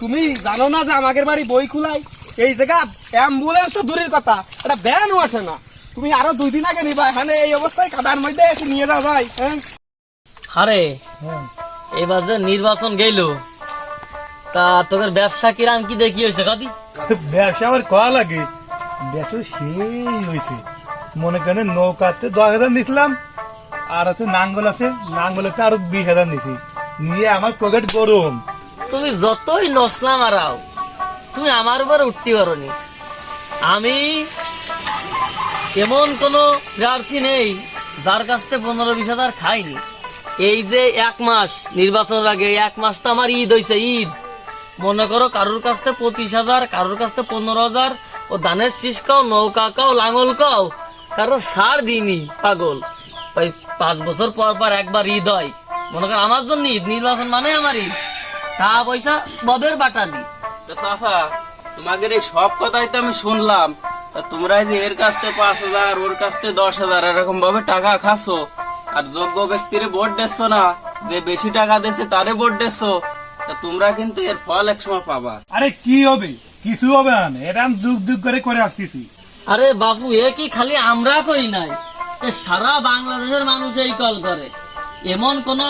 তুমি জানো না যে আমাদের বাড়ি বই খুলাই? এই জায়গা অ্যাম্বুলেন্স তো দূরের কথা এটা ব্যানও আসে না। তুমি আরও দুই দিন আগে নিবা এখানে এই অবস্থায় কাদার মধ্যে একটু নিয়ে যাওয়া যায় হ্যাঁ? আরে এবার যে নির্বাচন গেল তা তোদের ব্যবসা কিরাম কি দেখি হয়েছে কদি? ব্যবসা আবার কয়া লাগে? ব্যবসা সেই হয়েছে। মনে করেন নৌকাতে দশ হাজার নিছিলাম আর আছে নাঙ্গল আছে নাঙ্গলেতে আরও বিশ হাজার নিছি। নিয়ে আমার পকেট গরম। তুমি যতই নসলা মারাও, তুমি আমার উপর উঠতে পারোনি। আমি এমন কোন প্রার্থী নেই, যার কাছ থেকে পনেরো বিশ হাজার খাইনি। এই যে এক মাস নির্বাচনের আগে, এক মাস তো আমার ঈদ হয়েছে ঈদ। মনে করো কারোর কাছ থেকে পঁচিশ হাজার, কারোর কাছ থেকে পনেরো হাজার, ও ধানের শীষ কাও নৌকা কাও লাঙল কাও কারও সার দিইনি, পাগল। পাঁচ বছর পর পর একবার ঈদ হয়। মনে করো আমার জন্য ঈদ, নির্বাচন মানে আমার ঈদ। টাকা পয়সা ববের বাটা দি। তা চাচা তোমাদের এই সব কথাই তো আমি শুনলাম তা তোমরা যে এর কাছ থেকে পাঁচ হাজার ওর কাছ থেকে দশ হাজার এরকম ভাবে টাকা খাচ্ছো আর যোগ্য ব্যক্তির ভোট দিচ্ছ না যে বেশি টাকা দিচ্ছে তারে ভোট দিচ্ছ তা তোমরা কিন্তু এর ফল একসময় পাবা। আরে কি হবে? কিছু হবে না এটা আমি যুগ যুগ করে করে আসতেছি। আরে বাপু এ কি খালি আমরা করি নাই? এ সারা বাংলাদেশের মানুষ এই কল করে। এমন কোন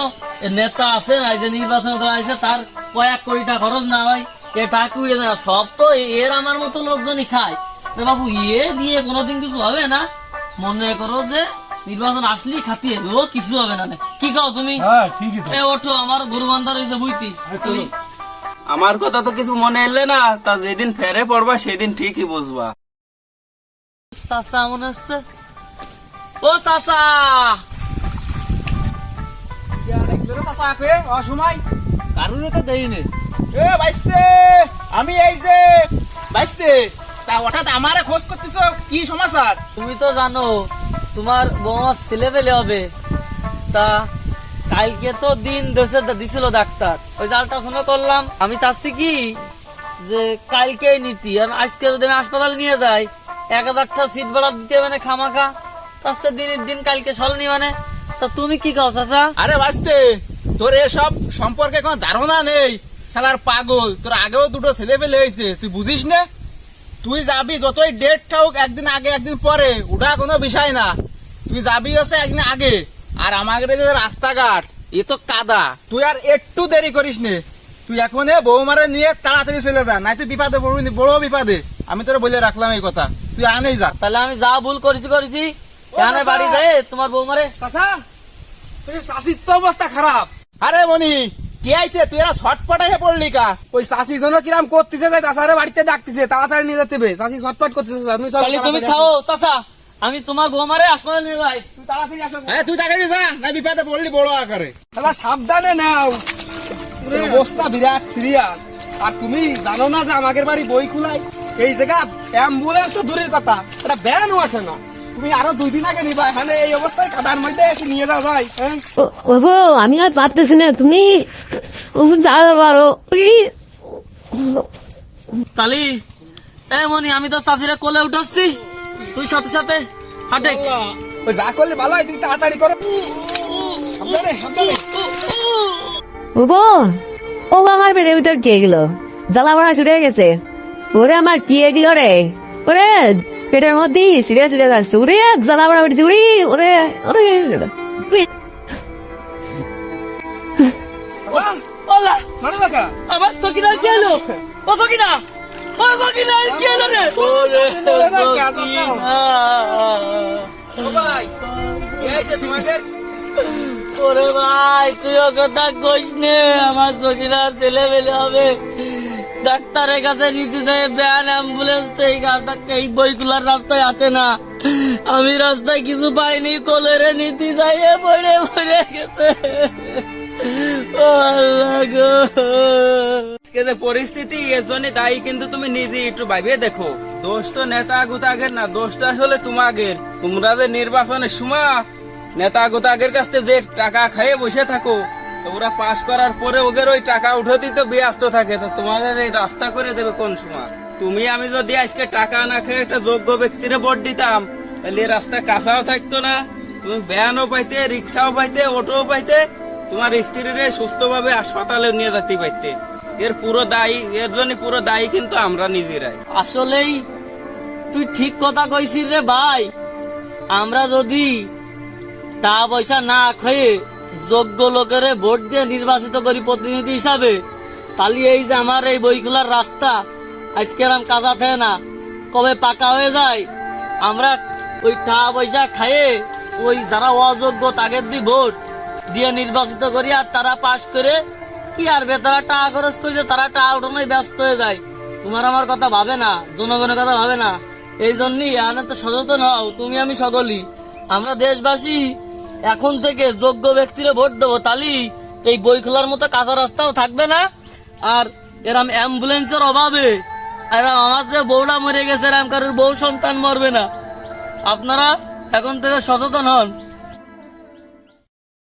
নেতা আছে না যে নির্বাচন করা হয়েছে তার কয়েক কোটি টাকা খরচ না হয় এ টাকা উড়ে না সব তো এর আমার মতো লোকজনই খায়। তা বাবু এ দিয়ে কোনোদিন কিছু হবে না? মনে করো যে নির্বাচন আসলেই খাতি হবে। ও কিছু হবে না কি কাও তুমি? হ্যাঁ ঠিকই তো। এ ওঠো আমার গরু বান্ধার হয়েছে বুঝতি তুমি? আমার কথা তো কিছু মনে এলে না তা যেদিন ফেরে পড়বা সেদিন ঠিকই বুঝবা। চাচা মনে হচ্ছে? ও চাচা! অসময়? কারণে তো দেয়নি এ বাইস্তে আমি এই যে বাইস্তে তা হঠাৎ আমারে খোঁজ করতেছ? কি সমাচার তুমি তো জানো তোমার বৌমার ছেলে পেলে হবে। তা কালকে তো দিন দেশে দিছিল ডাক্তার। ওই জালটা শুনে করলাম আমি চাচ্ছি কি যে কালকেই নীতি আর আজকে যদি আমি হাসপাতালে নিয়ে যাই এক হাজারটা সিট ভাড়া দিতে মানে খামাখা। তার দিনের দিন কালকে সলনি মানে। তা তুমি কি কাও চাচা? আরে বাইস্তে তোর এসব সম্পর্কে কোনো ধারণা নেই? খেলার পাগল তোর আগেও দুটো ছেলে পেলে হয়েছে তুই বুঝিস না? তুই যাবি যতই ডেট হোক একদিন আগে একদিন পরে ওটা কোনো বিষয় না। তুই যাবি হচ্ছে একদিন আগে। আর আমাদের যে রাস্তাঘাট এ তো কাদা। তুই আর একটু দেরি করিস নে। তুই এখন বৌমারে নিয়ে তাড়াতাড়ি চলে যা নাই তুই বিপাদে পড়বি বড় বিপাদে। আমি তোর বলে রাখলাম এই কথা। তুই আনেই যা। তাহলে আমি যা ভুল করেছি করেছি। বাড়ি যায় তোমার বৌমারে। চাচা! তুই চাষির তো অবস্থা খারাপ। আরে মনি কে আইছে? তুই এরা ছটপট হয়ে পড়লি কা? ওই চাষি যেন কিরাম করতেছে তাই চাষারে বাড়িতে ডাকতেছে তাড়াতাড়ি নিয়ে যেতে হবে চাষি ছটপট করতেছে তুমি সব তুমি খাও চাচা। আমি তোমার বৌমারে হাসপাতালে নিয়ে যাই। তুই তাড়াতাড়ি আসো। হ্যাঁ তুই তাড়াতাড়ি যা না বিপদে পড়লি বড় আকারে। দাদা সাবধানে নাও। পুরো অবস্থা বিরাট সিরিয়াস। আর তুমি জানো না যে আমাদের বাড়ি বই খুলাই? এই জায়গা অ্যাম্বুলেন্স তো দূরের কথা। এটা ব্যানও আসে না। তুমি আরও দুই দিন আগে নিবা এখানে এই অবস্থায় কাদার মধ্যে নিয়ে হ্যাঁ? ওগো আমি আর পারতেছি না তুমি যাও পারো তালি এ মনি আমি তো চাষিরা কোলে উঠাচ্ছি তুই সাথে সাথে হাটে। ওই যা করলে ভালো হয় তুমি তাড়াতাড়ি করো। ওগো ও আমার ভিতর কে গেল? জ্বালা পড়া ছুটে গেছে। ওরে আমার কি এগুলো রে? ওরে পেটের মধ্যে সিরিয়া ছুটে যাচ্ছে ওরে জ্বালা পড়া উঠেছে ওরে ওরে ওরে। ওলা মানে আমার সকিনা কি ও সকিনা! ও সকিনা কি রে? ওরে ভাই এই যে তোমাকে? ওরে ভাই তুই কথা কইস নে আমার সকিনার ছেলে মেলে হবে। ডাক্তারের কাছে নিতে যায়, ব্যান অ্যাম্বুলেন্স এই রাস্তা এই বইগুলার রাস্তায় আছে না। আমি রাস্তায় কিছু পাইনি, কোলেরে নিতে যাই পড়ে পড়ে গেছে। পরিস্থিতি এর তাই কিন্তু তুমি নিজে একটু ভাবিয়ে দেখো। দোষ তো নেতা গুতাগের না, দোষটা আসলে তোমাদের তোমরা যে নির্বাচনের সময় নেতা গুতাগের কাছ থেকে যে টাকা খেয়ে বসে থাকো তো ওরা পাশ করার পরে ওদের ওই টাকা উঠোতেই তো ব্যস্ত থাকে। তো তোমাদের এই রাস্তা করে দেবে কোন সময়? তুমি আমি যদি আজকে টাকা না খেয়ে একটা যোগ্য ব্যক্তির ভোট দিতাম, তাহলে রাস্তা কাঁচাও থাকতো না। তুমি ভ্যানও পাইতে, রিক্সাও পাইতে, অটোও পাইতে, তোমার স্ত্রীরে সুস্থভাবে হাসপাতালে নিয়ে যেতে পাইতে এর পুরো দায়ী, এর জন্য পুরো দায়ী কিন্তু আমরা নিজেরাই। আসলেই তুই ঠিক কথা কইছিস রে ভাই। আমরা যদি টাকা পয়সা না খেয়ে যোগ্য লোকের ভোট দিয়ে নির্বাচিত করি প্রতিনিধি হিসাবে। তাহলে এই যে আমার এই বইগুলার রাস্তা, আজকে আম কাজা থাকে না। কবে পাকা হয়ে যায়? আমরা ওই টাকা পয়সা খাইয়ে ওই যারা অযোগ্য তাদের দি ভোট দিয়ে নির্বাচিত করি আর তারা পাশ করে কি আর বেতারা টাকা খরচ করেছে তারা টাকা উঠানোই ব্যস্ত হয়ে যায়। তোমার আমার কথা ভাবে না, জনগণের কথা ভাবে না। এই জন্যই এখানে তো সচেতন হও, তুমি আমি সকলই। আমরা দেশবাসী এখন থেকে যোগ্য ব্যক্তিরা ভোট দেবো, তালি। এই বই খোলার মতো কাঁচা রাস্তাও থাকবে না। আর এরম অ্যাম্বুলেন্সের অভাবে, এরম আমার যে বউটা মরে গেছে, এরম কারোর বউ সন্তান মরবে না। আপনারা এখন থেকে সচেতন হন।